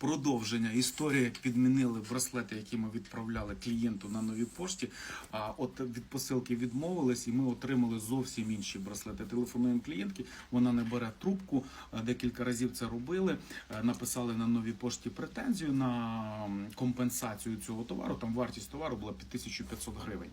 продовження історії підмінили браслети, які ми відправляли клієнту на новій пошті. А от від посилки відмовились, і ми отримали зовсім інші браслети. Телефонуємо клієнтки, вона не бере трубку. Декілька разів це робили. Написали на новій пошті претензію на компенсацію цього товару. Там вартість товару була 1500 гривень.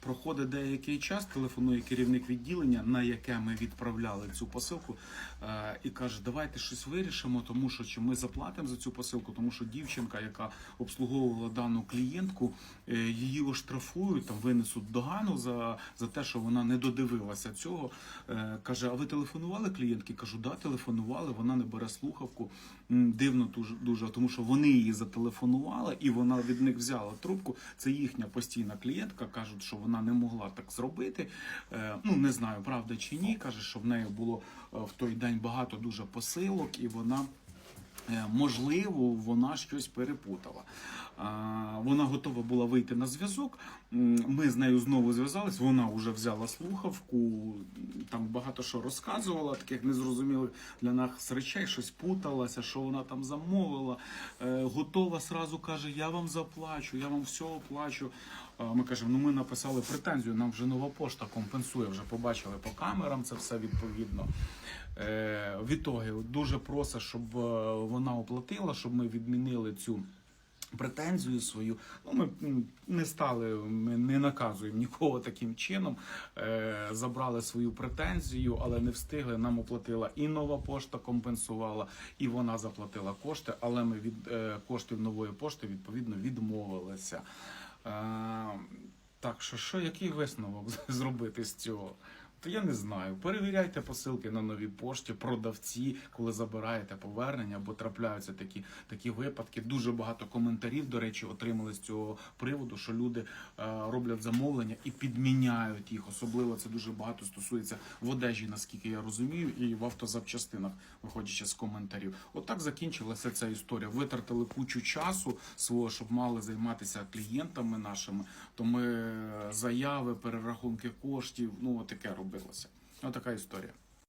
Проходить деякий час, телефонує керівник відділення, на яке ми відправляли цю посилку, е, і каже: давайте щось вирішимо, тому що чи ми заплатимо за цю посилку, тому що дівчинка, яка обслуговувала дану клієнтку, е, її оштрафують, там винесуть догану за, за те, що вона не додивилася цього. Е, Каже: А ви телефонували клієнтки? Кажу, да, телефонували. Вона не бере слухавку. Дивно дуже, тому що вони її зателефонували, і вона від них взяла трубку. Це їхня постійна клієнтка. кажуть, що вона не могла так зробити. Е, Ну не знаю, правда чи ні. каже, що в неї було е, в той день багато дуже посилок, і вона. Е, Можливо, вона щось перепутала. Вона готова була вийти на зв'язок. Ми з нею знову зв'язались. Вона вже взяла слухавку, там багато що розказувала, таких незрозумілих для нас речей, щось путалася, що вона там замовила. Е, Готова сразу каже: Я вам заплачу, я вам все оплачу. Ми кажемо, ну ми написали претензію, нам вже нова пошта компенсує, вже побачили по камерам це все відповідно. Е, в ітогі дуже просить, щоб е, вона оплатила, щоб ми відмінили цю. Претензію свою, ну ми не стали, ми не наказуємо нікого таким чином. Е, забрали свою претензію, але не встигли. Нам оплатила і нова пошта компенсувала, і вона заплатила кошти. Але ми від е, коштів нової пошти відповідно відмовилися. Е, так що, що який висновок зробити з цього? То я не знаю. Перевіряйте посилки на новій пошті, продавці, коли забираєте повернення, бо трапляються такі, такі випадки. Дуже багато коментарів, до речі, отримали з цього приводу, що люди е, роблять замовлення і підміняють їх. Особливо це дуже багато стосується в одежі, наскільки я розумію, і в автозапчастинах, виходячи з коментарів. Отак закінчилася ця історія. Витратили кучу часу свого, щоб мали займатися клієнтами нашими. То ми е, заяви, перерахунки коштів, ну таке робилося. Отака історія.